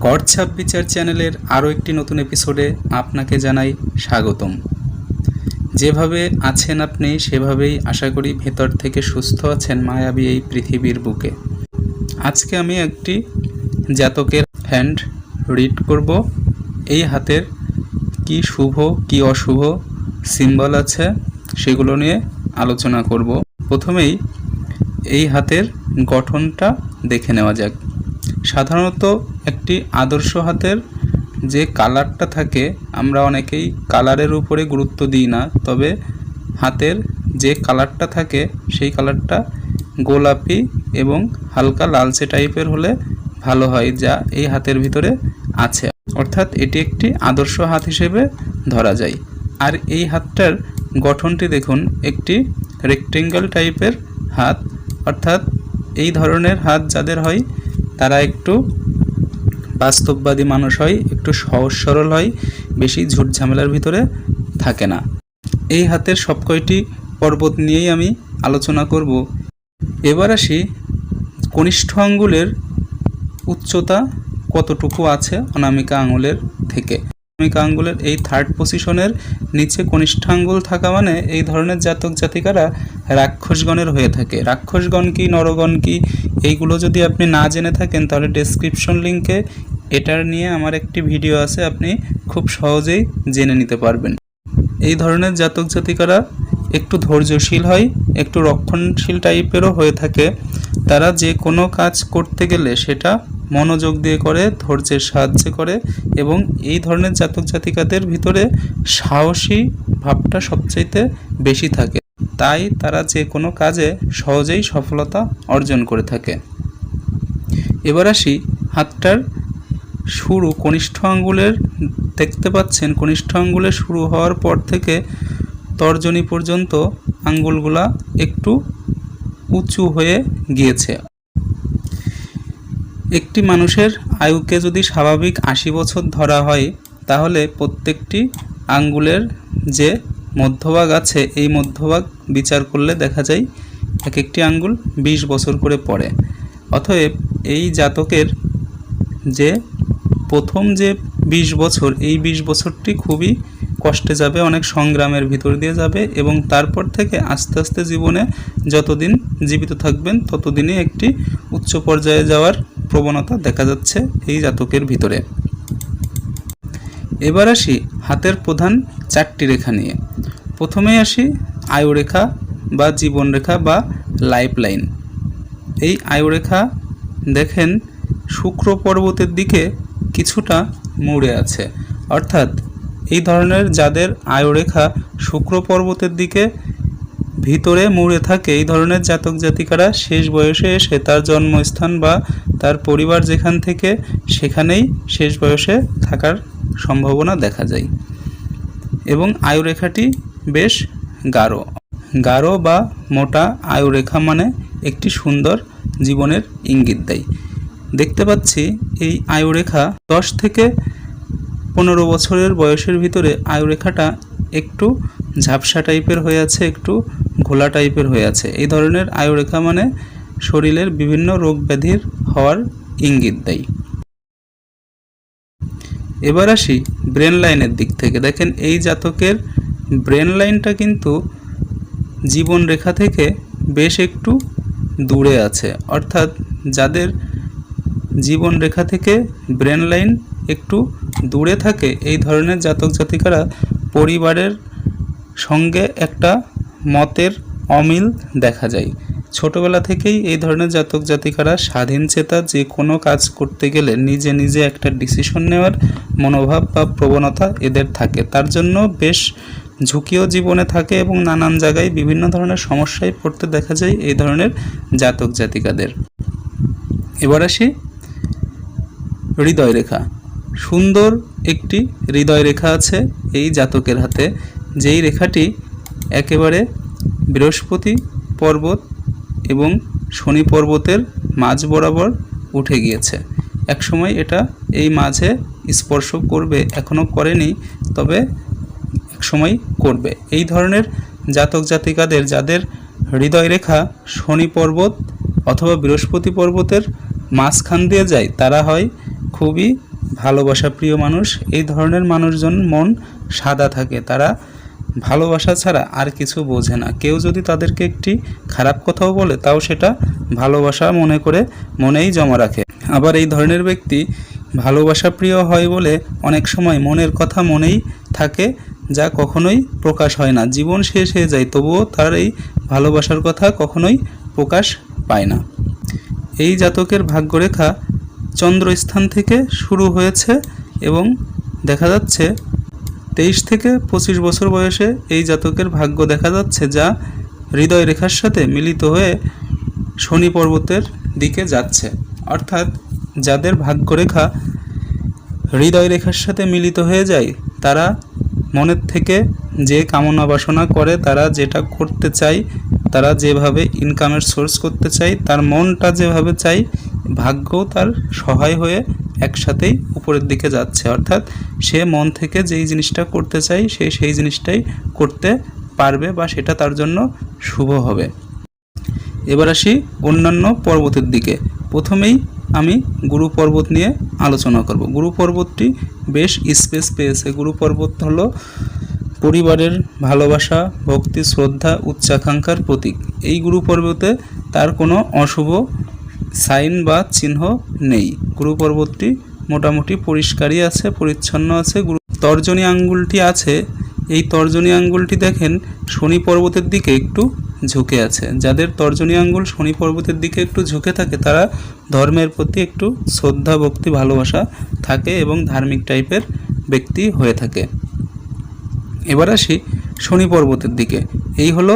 করছাপ বিচার চ্যানেলের আরও একটি নতুন এপিসোডে আপনাকে জানাই স্বাগতম। যেভাবে আছেন আপনি, সেভাবেই আশা করি ভেতর থেকে সুস্থ আছেন মায়াবী এই পৃথিবীর বুকে। আজকে আমি একটি জাতকের হ্যান্ড রিড করব। এই হাতের কি শুভ, কি অশুভ সিম্বল আছে সেগুলো নিয়ে আলোচনা করব। প্রথমেই এই হাতের গঠনটা দেখে নেওয়া যাক। সাধারণত একটি আদর্শ হাতের যে কালারটা থাকে, আমরা অনেকেই কালারের উপরে গুরুত্ব দিই না, তবে হাতের যে কালারটা থাকে, সেই কালারটা গোলাপি এবং হালকা লালচে টাইপের হলে ভালো হয়, যা এই হাতের ভিতরে আছে। অর্থাৎ এটি একটি আদর্শ হাত হিসেবে ধরা যায়। আর এই হাতটার গঠনটি দেখুন, একটি রেক্টেঙ্গেল টাইপের হাত। অর্থাৎ এই ধরনের হাত যাদের হয় তারা একটু বাস্তববাদী মানুষ হয়, একটু সহজ সরল হয়, বেশি ঝুট ঝামেলার ভিতরে থাকে না। এই হাতের সব কয়টি পর্বত নিয়েই আমি আলোচনা করব। এবার আসি, কনিষ্ঠ আঙ্গুলের উচ্চতা কতটুকু আছে অনামিকা আঙুলের থেকে? অনামিকা আঙ্গুলের এই থার্ড পজিশনের নিচে কনিষ্ঠ আঙ্গুল থাকা মানে এই ধরনের জাতক জাতিকারা রাক্ষসগণের হয়ে থাকে। রাক্ষসগণ কি, নরগণ কি, এইগুলো যদি আপনি না জেনে থাকেন, তাহলে ডেসক্রিপশন লিঙ্কে এটার নিয়ে আমার একটি ভিডিও আছে, আপনি খুব সহজেই জেনে নিতে পারবেন। এই ধরনের জাতক জাতিকারা একটু ধৈর্যশীল হয়, একটু রক্ষণশীল টাইপেরও হয়ে থাকে। তারা যে কোনো কাজ করতে গেলে সেটা মনোযোগ দিয়ে করে, ধৈর্যের সাহায্যে করে এবং এই ধরনের জাতক জাতিকাদের ভিতরে সাহসী ভাবটা সবচাইতে বেশি থাকে। তাই তারা যে কোনো কাজে সহজেই সফলতা অর্জন করে থাকে। এবার আসি হাতটার শুরু। কনিষ্ঠ আঙ্গুলের, দেখতে পাচ্ছেন কনিষ্ঠ আঙ্গুলের শুরু হওয়ার পর থেকে তর্জনী পর্যন্ত আঙ্গুলগুলা একটু উঁচু হয়ে গিয়েছে। একটি মানুষের আয়ুকে যদি স্বাভাবিক আশি বছর ধরা হয়, তাহলে প্রত্যেকটি আঙ্গুলের যে মধ্যভাগ আছে, এই মধ্যভাগ বিচার করলে দেখা যায় এক একটি আঙ্গুল বিশ বছর করে পড়ে। অতএব এই জাতকের যে প্রথম যে বিশ বছর, এই বিশ বছরটি খুবই কষ্টে যাবে, অনেক সংগ্রামের ভিতর দিয়ে যাবে এবং তারপর থেকে আস্তে আস্তে জীবনে যতদিন জীবিত থাকবেন, ততদিনই একটি উচ্চ পর্যায়ে যাওয়ার প্রবণতা দেখা যাচ্ছে এই জাতকের ভিতরে। এবার আসি হাতের প্রধান চারটি রেখা নিয়ে। প্রথমেই আসি আয়ুরেখা বা জীবনরেখা বা লাইফ লাইন। এই আয়ুরেখা দেখেন শুক্র পর্বতের দিকে কিছুটা মুড়ে আছে। অর্থাৎ এই ধরনের যাদের আয়ুরেখা শুক্র পর্বতের দিকে ভিতরে মুড়ে থাকে। এই ধরনের জাতক জাতিকারা শেষ বয়সে এসে তার জন্মস্থান বা তার পরিবার যেখান থেকে, সেখানেই শেষ বয়সে থাকার সম্ভাবনা দেখা যায়। এবং আয়ুরেখাটি বেশ গাঢ়। গাঢ় বা মোটা আয়ুরেখা মানে একটি সুন্দর জীবনের ইঙ্গিত দেয়। দেখতে পাচ্ছি এই আয়ুরেখা দশ থেকে পনেরো বছরের বয়সের ভিতরে আয়ুরেখাটা একটু ঝাপসা টাইপের হয়ে আছে, একটু ঘোলা টাইপের হয়ে আছে। এই ধরনের আয়ুরেখা মানে শরীরের বিভিন্ন রোগ ব্যাধির হওয়ার ইঙ্গিত দেয়। এবার আসি ব্রেন লাইনের দিক থেকে। দেখেন, এই জাতকের ব্রেন লাইনটা কিন্তু জীবন রেখা থেকে বেশ একটু দূরে আছে। অর্থাৎ যাদের জীবন রেখা থেকে ব্রেন লাইন একটু দূরে থাকে, এই ধরনের জাতক জাতিকারা পরিবারের সঙ্গে একটা মতের অমিল দেখা যায়। ছোটবেলা থেকেই এই ধরনের জাতক জাতিকারা স্বাধীন চেতা যে কোনো কাজ করতে গেলে নিজে নিজে একটা ডিসিশন নেওয়ার মনোভাব বা প্রবণতা এদের থাকে। তার জন্য বেশ ঝুঁকিও জীবনে থাকে এবং নানান জায়গায় বিভিন্ন ধরনের সমস্যায় পড়তে দেখা যায় এই ধরনের জাতক জাতিকাদের। এবার আসি হৃদয় রেখা সুন্দর একটি হৃদয় রেখা আছে এই জাতকের হাতে। যেই রেখাটি একেবারে বৃহস্পতি পর্বত এবং শনি পর্বতের মাঝ বরাবর উঠে গিয়েছে। একসময় এটা এই মাঝে স্পর্শ করবে এখনও করেনি, তবে একসময় করবে। এই ধরনের জাতক জাতিকাদের, যাদের হৃদয় রেখা শনি পর্বত অথবা বৃহস্পতি পর্বতের মাঝখান দিয়ে যায়, তারা হয় খুবই ভালোবাসা প্রিয় মানুষ। এই ধরনের মানুষজন মন সাদা থাকে। তারা ভালোবাসা ছাড়া আর কিছু বোঝে না। কেউ যদি তাদেরকে একটি খারাপ কথাও বলে, তাও সেটা ভালোবাসা মনে করে মনেই জমা রাখে। আবার এই ধরনের ব্যক্তি ভালোবাসা প্রিয় হয় বলে অনেক সময় মনের কথা মনেই থাকে, যা কখনোই প্রকাশ হয় না। জীবন শেষ হয়ে যায়, তবুও তার এই ভালোবাসার কথা কখনোই প্রকাশ পায় না। এই জাতকের ভাগ্যরেখা চন্দ্রস্থান থেকে শুরু হয়েছে এবং দেখা যাচ্ছে তেইশ থেকে পঁচিশ বছর বয়সে এই জাতকের ভাগ্য দেখা যাচ্ছে যা হৃদয় রেখার সাথে মিলিত হয়ে শনি পর্বতের দিকে যাচ্ছে। অর্থাৎ যাদের ভাগ্যরেখা হৃদয় রেখার সাথে মিলিত হয়ে যায়, তারা মনের থেকে যে কামনা বাসনা করে, তারা যেটা করতে চায়, তারা যেভাবে ইনকামের সোর্স করতে চায়, তার মনটা যেভাবে চাই ভাগ্যও তার সহায় হয়ে একসাথেই উপরের দিকে যাচ্ছে। অর্থাৎ সে মন থেকে যেই জিনিসটা করতে চাই সে সেই জিনিসটাই করতে পারবে বা সেটা তার জন্য শুভ হবে। এবার আসি অন্যান্য পর্বতের দিকে। প্রথমেই আমি গুরু পর্বত নিয়ে আলোচনা করব। গুরু পর্বতটি বেশ স্পেস পেয়েছে। গুরু পর্বত হলো পরিবারের ভালোবাসা, ভক্তি, শ্রদ্ধা, উচ্চাকাঙ্ক্ষার প্রতীক। এই গুরু পর্বতে তার কোনো অশুভ সাইন বা চিহ্ন নেই। গুরু পর্বতটি মোটামুটি পরিষ্কারই আছে, পরিচ্ছন্ন আছে। গুরু তর্জনী আঙ্গুলটি আছে। এই তর্জনী আঙ্গুলটি দেখেন শনি পর্বতের দিকে একটু ঝুঁকে আছে। যাদের তর্জনী আঙ্গুল শনি পর্বতের দিকে একটু ঝুঁকে থাকে, তারা ধর্মের প্রতি একটু শ্রদ্ধা, ভক্তি, ভালোবাসা থাকে এবং ধার্মিক টাইপের ব্যক্তি হয়ে থাকে। এবার আসি শনি পর্বতের দিকে। এই হলো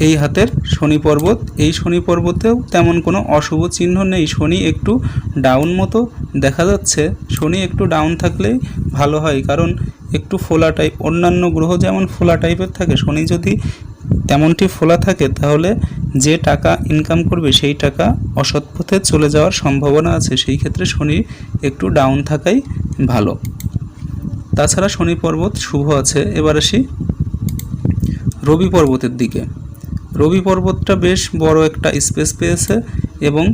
এই হাতের শনি পর্বত। এই শনি পর্বতেও তেমন কোনো অশুভ চিহ্ন নেই। শনি একটু ডাউন মতো দেখা যাচ্ছে। শনি একটু ডাউন থাকলেই ভালো হয়, কারণ একটু ফোলা টাইপ অন্যান্য গ্রহ যেমন ফোলা টাইপের থাকে, শনি যদি তেমনটি ফোলা থাকে, তাহলে যে টাকা ইনকাম করবে, সেই টাকা অসৎ পথে চলে যাওয়ার সম্ভাবনা আছে। সেই ক্ষেত্রে শনি একটু ডাউন থাকাই ভালো। তাছাড়া শনি পর্বত শুভ আছে। এবার আসি রবি পর্বতের দিকে। রবি পর্বতটা বেশ বড় একটা স্পেস পেয়েছে এবং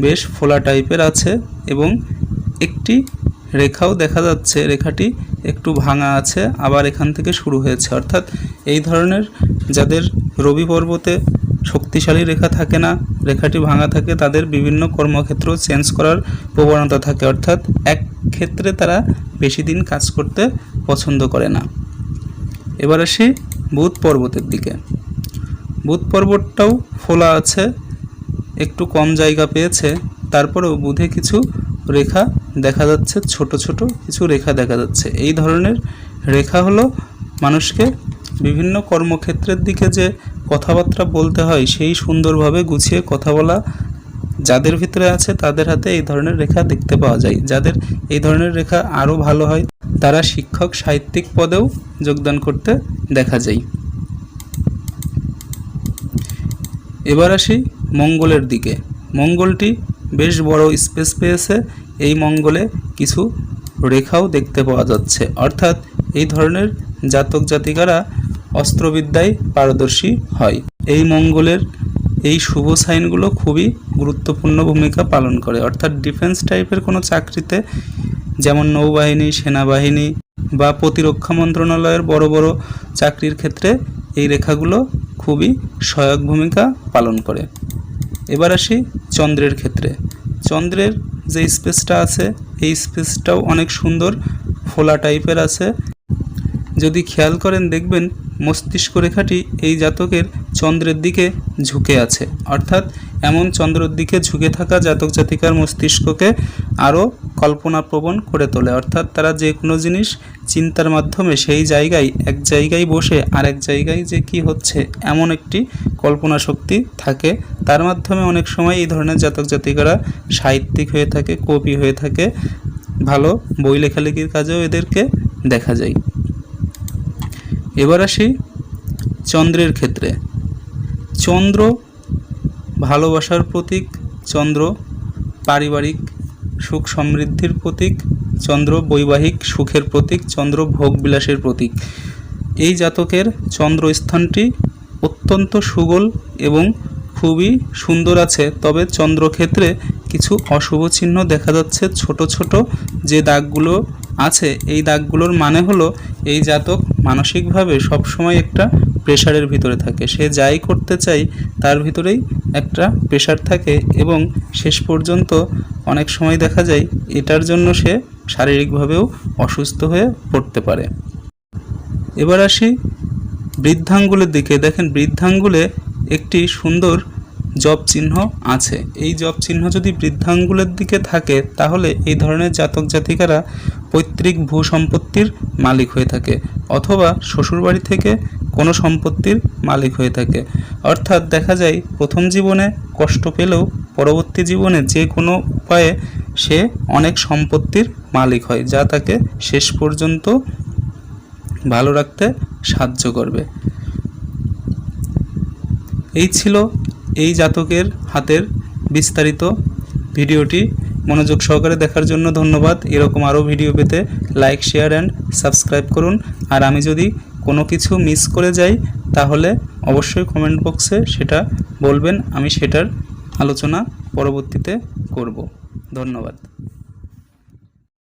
বেশ ফোলা টাইপের আছে এবং একটি রেখাও দেখা যাচ্ছে, রেখাটি একটু ভাঙা আছে, আবার এখান থেকে শুরু হয়েছে। অর্থাৎ এই ধরনের যাদের রবি পর্বতে শক্তিশালী রেখা থাকে না, রেখাটি ভাঙা থাকে, তাদের বিভিন্ন কর্মক্ষেত্র চেঞ্জ করার প্রবণতা থাকে। অর্থাৎ এক ক্ষেত্রে তারা বেশি দিন কাজ করতে পছন্দ করে না। এবার আসি বুধ পর্বতের দিকে। বুধ পর্বতটাও ফোলা আছে, একটু কম জায়গা পেয়েছে, তারপরেও বুধে কিছু রেখা দেখা যাচ্ছে, ছোট ছোট কিছু রেখা দেখা যাচ্ছে। এই ধরনের রেখা হলো মানুষকে বিভিন্ন কর্মক্ষেত্রের দিকে যে কথাবার্তা বলতে হয়, সেই সুন্দরভাবে গুছিয়ে কথা বলা যাদের ভিতরে আছে, তাদের হাতে এই ধরনের রেখা দেখতে পাওয়া যায়। যাদের এই ধরনের রেখা আরও ভালো হয়, তারা শিক্ষক সাহিত্যিক পদেও যোগদান করতে দেখা যায়। এবার আসি মঙ্গলের দিকে। মঙ্গলটি বেশ বড় স্পেস পেয়েছে। এই মঙ্গলে কিছু রেখাও দেখতে পাওয়া যাচ্ছে। অর্থাৎ এই ধরনের জাতক জাতিকারা অস্ত্রবিদ্যায় পারদর্শী হয়। এই মঙ্গলের এই শুভ সাইনগুলো খুবই গুরুত্বপূর্ণ ভূমিকা পালন করে। অর্থাৎ ডিফেন্স টাইপের কোনো চাকরিতে যেমন নৌবাহিনী, সেনাবাহিনী বা প্রতিরক্ষা মন্ত্রণালয়ের বড় বড় চাকরির ক্ষেত্রে এই রেখাগুলো খুবই সহায়ক ভূমিকা পালন করে। এবার আসি চন্দ্রের ক্ষেত্রে। চন্দ্রের যে স্পেসটা আছে, এই স্পেসটাও অনেক সুন্দর, ফোলা টাইপের আছে। যদি খেয়াল করেন, দেখবেন মস্তিষ্ক রেখাটি এই জাতকের চন্দ্রের দিকে ঝুঁকে আছে। অর্থাৎ এমন চন্দ্রের দিকে ঝুঁকে থাকা জাতক জাতিকার মস্তিষ্ককে আরও কল্পনাপ্রবণ করে তোলে। অর্থাৎ তারা যে কোনো জিনিস চিন্তার মাধ্যমে সেই জায়গায়, এক জায়গায় বসে আরেক জায়গায় যে কি হচ্ছে এমন একটি কল্পনা শক্তি থাকে। তার মাধ্যমে অনেক সময় এই ধরনের জাতক জাতিকারা সাহিত্যিক হয়ে থাকে, কবি হয়ে থাকে, ভালো বই লেখালেখির কাজেও এদেরকে দেখা যায়। এবার আসি চন্দ্রের ক্ষেত্রে। চন্দ্র ভালোবাসার প্রতীক চন্দ্র, পারিবারিক সুখ সমৃদ্ধির প্রতীক চন্দ্র, বৈবাহিক সুখের প্রতীক চন্দ্র ভোগ বিলাসের প্রতীক। এই জাতকের চন্দ্র স্থানটি অত্যন্ত সুগোল এবং খুবই সুন্দর আছে, তবে চন্দ্রক্ষেত্রে কিছু অশুভ চিহ্ন দেখা যাচ্ছে ছোট ছোট যে দাগগুলো আছে। এই দাগগুলোর মানে হলো এই জাতক মানসিকভাবে সবসময় একটা প্রেশারের ভিতরে থাকে। সে যাই করতে চাই তার ভিতরেই একটা প্রেশার থাকে এবং শেষ পর্যন্ত অনেক সময় দেখা যায় এটার জন্য সে শারীরিকভাবেও অসুস্থ হয়ে পড়তে পারে। এবার আসি বৃদ্ধাঙ্গুলের দিকে। দেখেন, বৃদ্ধাঙ্গুলে একটি সুন্দর জব চিহ্ন আছে। এই জব চিহ্ন যদি বৃদ্ধাঙ্গুলের দিকে থাকে, তাহলে এই ধরনের জাতক জাতিকারা পৈতৃক ভূ সম্পত্তির মালিক হয়ে থাকে। অথবা শ্বশুরবাড়ি থেকে কোনো সম্পত্তির মালিক হয়ে থাকে। অর্থাৎ দেখা যায়, প্রথম জীবনে কষ্ট পেলেও পরবর্তী জীবনে যে কোনো উপায়ে সে অনেক সম্পত্তির মালিক হয়, যা তাকে শেষ পর্যন্ত ভালো রাখতে সাহায্য করবে। এই ছিল এই জাতকের হাতের বিস্তারিত ভিডিওটি। মনোযোগ সহকারে দেখার জন্য ধন্যবাদ। এরকম আরও ভিডিও পেতে লাইক শেয়ার অ্যান্ড সাবস্ক্রাইব করুন। আর আমি যদি কোনো কিছু মিস করে যাই, তাহলে অবশ্যই কমেন্ট বক্সে সেটা বলবেন, আমি সেটার আলোচনা পরবর্তীতে করব। ধন্যবাদ।